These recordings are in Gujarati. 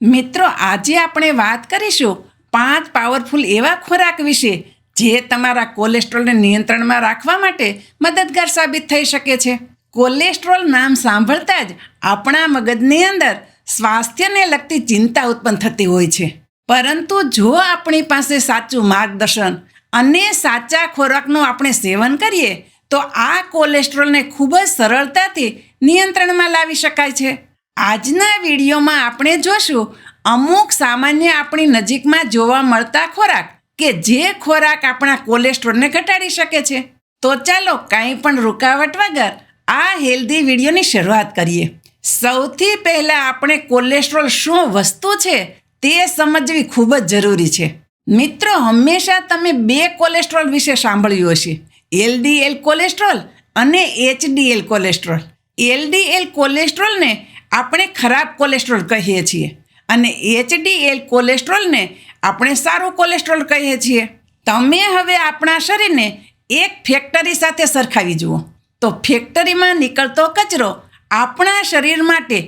મિત્રો, આજે આપણે વાત કરીશું પાંચ પાવરફુલ એવા ખોરાક વિશે જે તમારા કોલેસ્ટ્રોલને નિયંત્રણમાં રાખવા માટે મદદગાર સાબિત થઈ શકે છે. કોલેસ્ટ્રોલ નામ સાંભળતા જ આપણા મગજની અંદર સ્વાસ્થ્યને લગતી ચિંતા ઉત્પન્ન થતી હોય છે. પરંતુ જો આપણી પાસે સાચું માર્ગદર્શન અને સાચા ખોરાકનું આપણે સેવન કરીએ, તો આ કોલેસ્ટ્રોલને ખૂબ જ સરળતાથી નિયંત્રણમાં લાવી શકાય છે. આજના વિડીયોમાં આપણે જોશું અમુક સામાન્ય આપણી નજીકમાં જોવા મળતા ખોરાક કે જે ખોરાક આપણા કોલેસ્ટ્રોલને ઘટાડી શકે છે. તો ચાલો કાંઈ પણ રૂકાવટ વગર આ હેલ્ધી વિડીયોની શરૂઆત કરીએ. સૌથી પહેલાં આપણે કોલેસ્ટ્રોલ શું વસ્તુ છે તે સમજવી ખૂબ જ જરૂરી છે. મિત્રો, હંમેશા તમે બે કોલેસ્ટ્રોલ વિશે સાંભળ્યું હશે. એલડીએલ કોલેસ્ટ્રોલ અને એચડીએલ કોલેસ્ટ્રોલ. એલડીએલ કોલેસ્ટ્રોલને આપણે ખરાબ કોલેસ્ટ્રોલ કહીએ છીએ અને એચડીએલ કોલેસ્ટ્રોલને આપણે સારું કોલેસ્ટ્રોલ કહીએ છીએ. તમે હવે આપણા શરીરને એક ફેક્ટરી સાથે સરખાવી જુઓ. તો ફેક્ટરીમાં નીકળતો કચરો આપણા શરીર માટે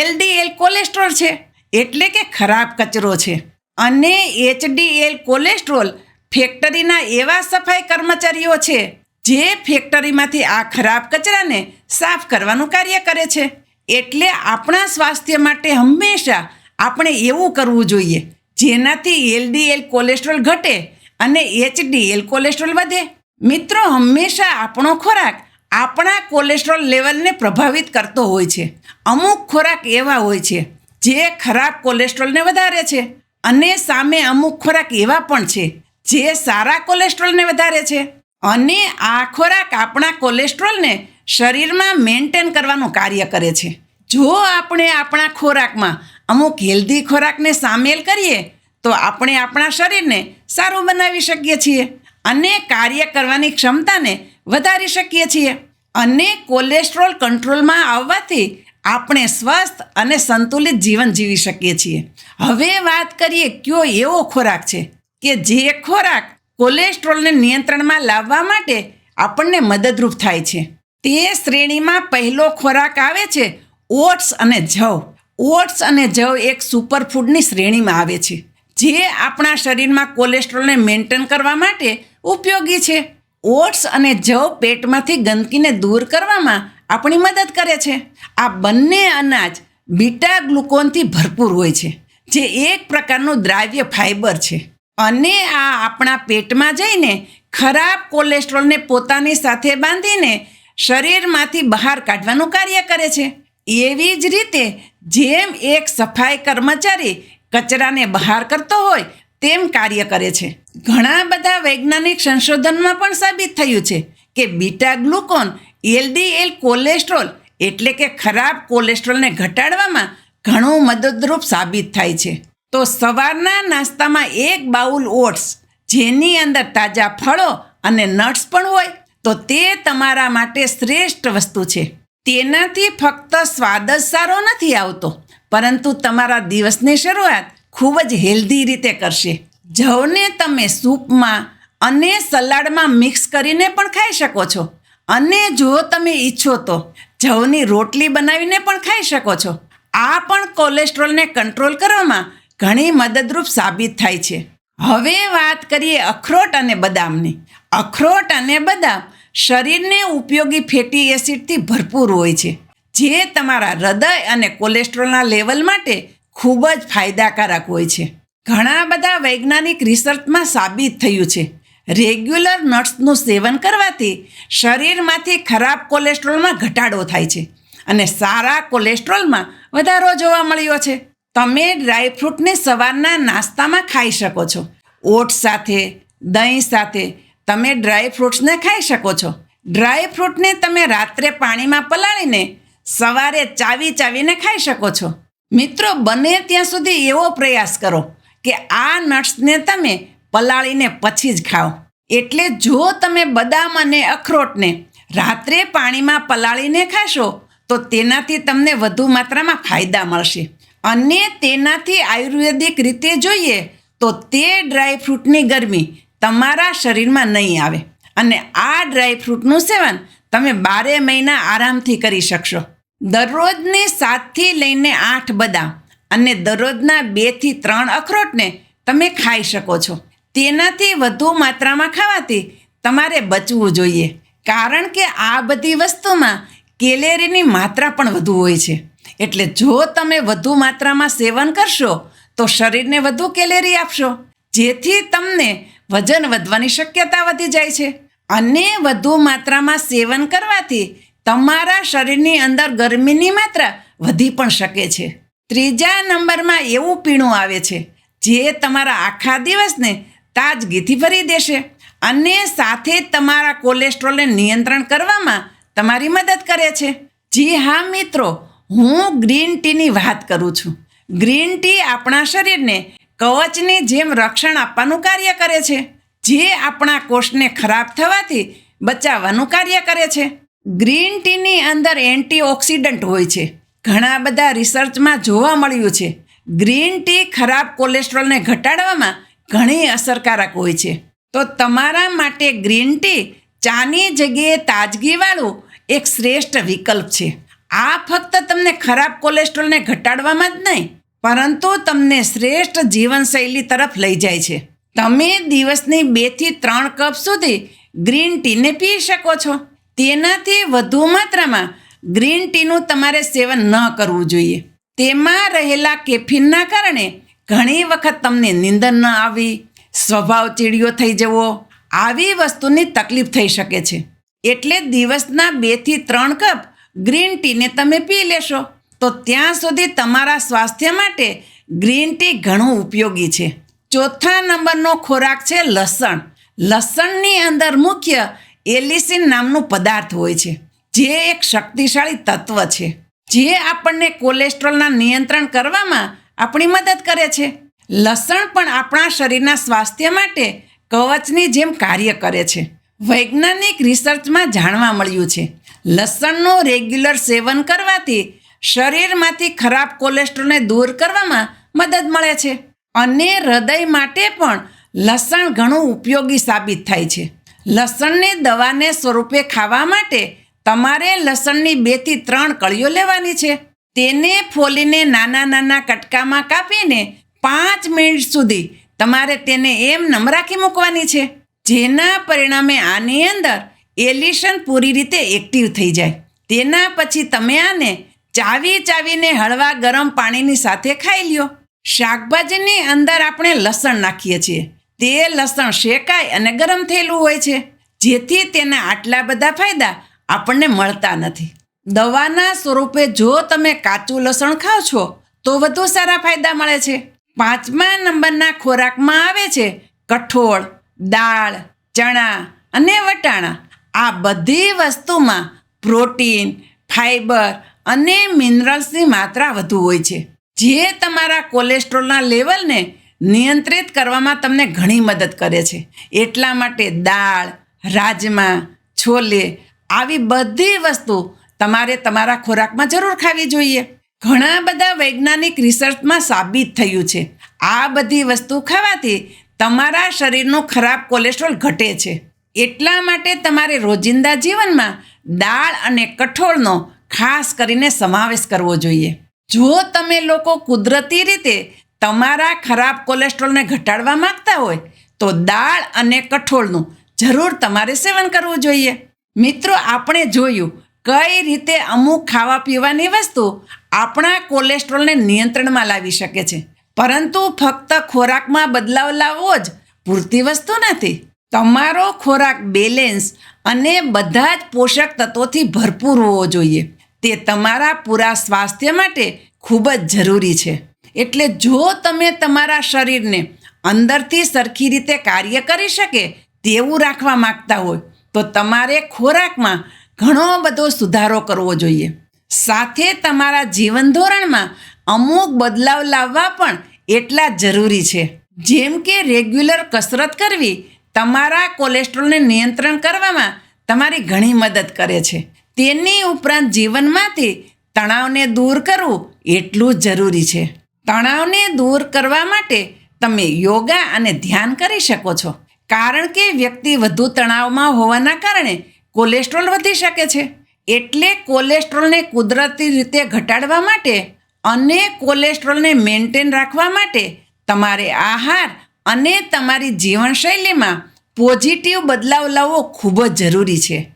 એલડીએલ કોલેસ્ટ્રોલ છે, એટલે કે ખરાબ કચરો છે. અને એચડીએલ કોલેસ્ટ્રોલ ફેક્ટરીના એવા સફાઈ કર્મચારીઓ છે, જે ફેક્ટરીમાંથી આ ખરાબ કચરાને સાફ કરવાનું કાર્ય કરે છે. એટલે આપણા સ્વાસ્થ્ય માટે હંમેશા આપણે એવું કરવું જોઈએ, જેનાથી એલડીએલ કોલેસ્ટ્રોલ ઘટે અને એચડીએલ કોલેસ્ટ્રોલ વધે. મિત્રો, હંમેશા આપણો ખોરાક આપણા કોલેસ્ટ્રોલ લેવલને પ્રભાવિત કરતો હોય છે. અમુક ખોરાક એવા હોય છે, જે ખરાબ કોલેસ્ટ્રોલને વધારે છે અને સામે અમુક ખોરાક એવા પણ છે, જે સારા કોલેસ્ટ્રોલને વધારે છે. અને આ ખોરાક આપણા કોલેસ્ટ્રોલને શરીરમાં મેન્ટેન કરવાનું કાર્ય કરે છે. જો આપણે આપણા ખોરાકમાં અમુક હેલ્ધી ખોરાકને સામેલ કરીએ, તો આપણે આપણા શરીરને સારું બનાવી શકીએ છીએ અને કાર્ય કરવાની ક્ષમતાને વધારી શકીએ છીએ. અને કોલેસ્ટ્રોલ કંટ્રોલમાં આવવાથી આપણે સ્વસ્થ અને સંતુલિત જીવન જીવી શકીએ છીએ. હવે વાત કરીએ કયો એવો ખોરાક છે કે જે ખોરાક કોલેસ્ટ્રોલને નિયંત્રણમાં લાવવા માટે આપણને મદદરૂપ થાય છે. તે શ્રેણીમાં પહેલો ખોરાક આવે છે ઓટ્સ અને જવ. ઓટ્સ અને જવ એક સુપરફૂડની શ્રેણીમાં આવે છે, જે આપણા શરીરમાં કોલેસ્ટ્રોલને મેન્ટેન કરવા માટે ઉપયોગી છે. ઓટ્સ અને જવ પેટમાંથી ગંદકીને દૂર કરવામાં આપણી મદદ કરે છે. આ બંને અનાજ બીટા ગ્લુકોનથી ભરપૂર હોય છે, જે એક પ્રકારનું દ્રાવ્ય ફાઇબર છે. અને આ આપણા પેટમાં જઈને ખરાબ કોલેસ્ટ્રોલને પોતાની સાથે બાંધીને શરીરમાંથી બહાર કાઢવાનું કાર્ય કરે છે. એવી જ રીતે જેમ એક સફાઈ કર્મચારી કચરાને બહાર કરતો હોય, તેમ કાર્ય કરે છે. ઘણા બધા વૈજ્ઞાનિક સંશોધનમાં પણ સાબિત થયું છે કે બીટા ગ્લુકોન એલડીએલ કોલેસ્ટ્રોલ એટલે કે ખરાબ કોલેસ્ટ્રોલને ઘટાડવામાં ઘણું મદદરૂપ સાબિત થાય છે. તો સવારના નાસ્તામાં એક બાઉલ ઓટ્સ, જેની અંદર તાજા ફળો અને નટ્સ પણ હોય તો તે તમારા માટે શ્રેષ્ઠ વસ્તુ છે. તેનાથી ફક્ત સ્વાદ જ સારો નથી આવતો, પરંતુ તમારા દિવસની શરૂઆત ખૂબ જ હેલ્ધી રીતે કરશે. જવને તમે સૂપમાં અને સલાડમાં મિક્સ કરીને પણ ખાઈ શકો છો. અને જો તમે ઈચ્છો તો જવની રોટલી બનાવીને પણ ખાઈ શકો છો. આ પણ કોલેસ્ટ્રોલને કંટ્રોલ કરવામાં ઘણી મદદરૂપ સાબિત થાય છે. હવે વાત કરીએ અખરોટ અને બદામની. અખરોટ અને બદામ શરીરને ઉપયોગી ફેટી એસિડથી ભરપૂર હોય છે, જે તમારા હૃદય અને કોલેસ્ટ્રોલના લેવલ માટે ખૂબ જ ફાયદાકારક હોય છે. ઘણા બધા વૈજ્ઞાનિક રિસર્ચમાં સાબિત થયું છે, રેગ્યુલર નટ્સનું સેવન કરવાથી શરીરમાંથી ખરાબ કોલેસ્ટ્રોલમાં ઘટાડો થાય છે અને સારા કોલેસ્ટ્રોલમાં વધારો જોવા મળ્યો છે. તમે ડ્રાયફ્રૂટને સવારના નાસ્તામાં ખાઈ શકો છો. ઓટ સાથે, દહીં સાથે તમે ડ્રાય ફ્રૂટ્સને ખાઈ શકો છો. ડ્રાય ફ્રૂટને તમે રાત્રે પાણીમાં પલાળીને સવારે ચાવી ચાવીને ખાઈ શકો છો. મિત્રો, બને ત્યાં સુધી એવો પ્રયાસ કરો કે આ નટ્સને તમે પલાળીને પછી જ ખાઓ. એટલે જો તમે બદામ અને અખરોટને રાત્રે પાણીમાં પલાળીને ખાશો, તો તેનાથી તમને વધુ માત્રામાં ફાયદા મળશે. અને તેનાથી આયુર્વેદિક રીતે જોઈએ તો તે ડ્રાય ફ્રૂટની ગરમી તમારા શરીરમાં નહીં આવે. અને આ ડ્રાય ફ્રૂટનું સેવન તમે બારે મહિના આરામથી કરી શકશો. દરરોજને સાતથી લઈને આઠ બદામ અને દરરોજના બેથી ત્રણ અખરોટને તમે ખાઈ શકો છો. તેનાથી વધુ માત્રામાં ખાવાથી તમારે બચવું જોઈએ. કારણ કે આ બધી વસ્તુમાં કેલેરીની માત્રા પણ વધુ હોય છે. એટલે જો તમે વધુ માત્રામાં સેવન કરશો તો શરીરને વધુ કેલેરી આપશો. જેથી તમને વજન વધવાની શક્યતા વધી જાય છે. અને વધુ માત્રામાં સેવન કરવાથી તમારા શરીરની અંદર ગરમીની માત્રા વધી પણ શકે છે. ત્રીજા નંબરમાં એવું પીણું આવે છે, જે તમારા આખા દિવસને તાજગીથી ભરી દેશે અને સાથે તમારા કોલેસ્ટ્રોલને નિયંત્રણ કરવામાં તમારી મદદ કરે છે. જી હા, મિત્રો, હું ગ્રીન ટીની વાત કરું છું. ગ્રીન ટી આપણા શરીરને કવચની જેમ રક્ષણ આપવાનું કાર્ય કરે છે. જે આપણા કોષને ખરાબ થવાથી બચાવવાનું કાર્ય કરે છે. ગ્રીન ટીની અંદર એન્ટીઓક્સિડન્ટ હોય છે. ઘણા બધા રિસર્ચમાં જોવા મળ્યું છે. ગ્રીન ટી ખરાબ કોલેસ્ટ્રોલને ઘટાડવામાં ઘણી અસરકારક હોય છે. તો તમારા માટે ગ્રીન ટી ચાની જગ્યાએ તાજગીવાળું એક શ્રેષ્ઠ વિકલ્પ છે. આ ફક્ત તમને ખરાબ કોલેસ્ટ્રોલને ઘટાડવામાં જ નહીં પરંતુ તમને શ્રેષ્ઠ જીવનશૈલી તરફ લઈ જાય છે. તમે દિવસની બેથી ત્રણ કપ સુધી ગ્રીન ટીને પી શકો છો. તેનાથી વધુ માત્રામાં ગ્રીન ટીનું તમારે સેવન ન કરવું જોઈએ. તેમાં રહેલા કેફીનના કારણે ઘણી વખત તમને નિંદર ન આવી, સ્વભાવ ચીડિયો થઈ જવો, આવી વસ્તુની તકલીફ થઈ શકે છે. એટલે દિવસના બેથી ત્રણ કપ ગ્રીન ટીને તમે પી લેશો. તો ત્યાં સુધી તમારા સ્વાસ્થ્ય માટે ગ્રીન ટી ઘણું ઉપયોગી છે. ચોથા નંબરનો ખોરાક છે લસણ. લસણની અંદર મુખ્ય એલિસિન નામનું પદાર્થ હોય છે, જે એક શક્તિશાળી તત્વ છે. જે આપણને કોલેસ્ટ્રોલના નિયંત્રણ કરવામાં આપણી મદદ કરે છે. લસણ પણ આપણા શરીરના સ્વાસ્થ્ય માટે કવચની જેમ કાર્ય કરે છે. વૈજ્ઞાનિક રિસર્ચમાં જાણવા મળ્યું છે, લસણનું રેગ્યુલર સેવન કરવાથી શરીરમાંથી ખરાબ કોલેસ્ટ્રોલને દૂર કરવામાં મદદ મળે છે અને હૃદય માટે પણ લસણ ઘણું ઉપયોગી સાબિત થાય છે. લસણની દવાને સ્વરૂપે ખાવા માટે તમારે લસણની બેથી ત્રણ કળીઓ લેવાની છે. તેને ફોલીને નાના નાના કટકામાં કાપીને પાંચ મિનિટ સુધી તમારે તેને એમ નમ રાખી મૂકવાની છે. જેના પરિણામે આની અંદર એલિશન પૂરી રીતે એક્ટિવ થઈ જાય. તેના પછી તમે આને ચાવી ચાવીને હળવા ગરમ પાણીની સાથે ખાઈ લ્યો. શાકભાજીની અંદર આપણે લસણ નાખીએ છીએ. તે લસણ શેકાય અને ગરમ થયેલું હોય છે. જેથી તેના આટલા બધા ફાયદા આપણને મળતા નથી. દવાના સ્વરૂપે જો તમે કાચું લસણ ખાઓ છો, તો વધુ સારા ફાયદા મળે છે. પાંચમા નંબરના ખોરાકમાં આવે છે કઠોળ, દાળ, ચણા અને વટાણા. આ બધી વસ્તુમાં પ્રોટીન, ફાઈબર અને મિનરલ્સની માત્રા વધુ હોય છે. જે તમારા કોલેસ્ટ્રોલના લેવલને નિયંત્રિત કરવામાં તમને ઘણી મદદ કરે છે. એટલા માટે દાળ, રાજમા, છોલે આવી બધી વસ્તુ તમારે તમારા ખોરાકમાં જરૂર ખાવી જોઈએ. ઘણા બધા વૈજ્ઞાનિક રિસર્ચમાં સાબિત થયું છે. આ બધી વસ્તુ ખાવાથી તમારા શરીરનું ખરાબ કોલેસ્ટ્રોલ ઘટે છે. એટલા માટે તમારે રોજિંદા જીવનમાં દાળ અને કઠોળનો ખાસ કરીને સમાવેશ કરવો જોઈએ. જો તમે લોકો કુદરતી રીતે તમારા ખરાબ કોલેસ્ટ્રોલને ઘટાડવા માંગતા હોય, તો દાળ અને કઠોળનું જરૂર તમારે સેવન કરવું જોઈએ. મિત્રો, આપણે જોયું કઈ રીતે અમુક ખાવા પીવાની વસ્તુ આપણા કોલેસ્ટ્રોલને નિયંત્રણમાં લાવી શકે છે. પરંતુ ફક્ત ખોરાકમાં બદલાવ લાવવો જ પૂરતી વસ્તુ નથી. તમારો ખોરાક બેલેન્સ અને બધા જ પોષક તત્વોથી ભરપૂર હોવો જોઈએ. તે તમારા પૂરા સ્વાસ્થ્ય માટે ખૂબ જ જરૂરી છે. એટલે જો તમે તમારા શરીરને અંદરથી સરખી રીતે કાર્ય કરી શકે તેવું રાખવા માંગતા હોય, તો તમારે ખોરાકમાં ઘણો બધો સુધારો કરવો જોઈએ. સાથે તમારા જીવન ધોરણમાં અમુક બદલાવ લાવવા પણ એટલા જરૂરી છે. જેમ કે રેગ્યુલર કસરત કરવી તમારા કોલેસ્ટ્રોલને નિયંત્રણ કરવામાં તમારી ઘણી મદદ કરે છે. તેની ઉપરાંત જીવનમાંથી તણાવને દૂર કરવું એટલું જરૂરી છે. તણાવને દૂર કરવા માટે તમે યોગા અને ધ્યાન કરી શકો છો. કારણ કે વ્યક્તિ વધુ તણાવમાં હોવાના કારણે કોલેસ્ટ્રોલ વધી શકે છે. એટલે કોલેસ્ટ્રોલને કુદરતી રીતે ઘટાડવા માટે અને કોલેસ્ટ્રોલને મેન્ટેન રાખવા માટે તમારે આહાર અને તમારી જીવનશૈલીમાં પોઝિટિવ બદલાવ લાવવો ખૂબ જ જરૂરી છે.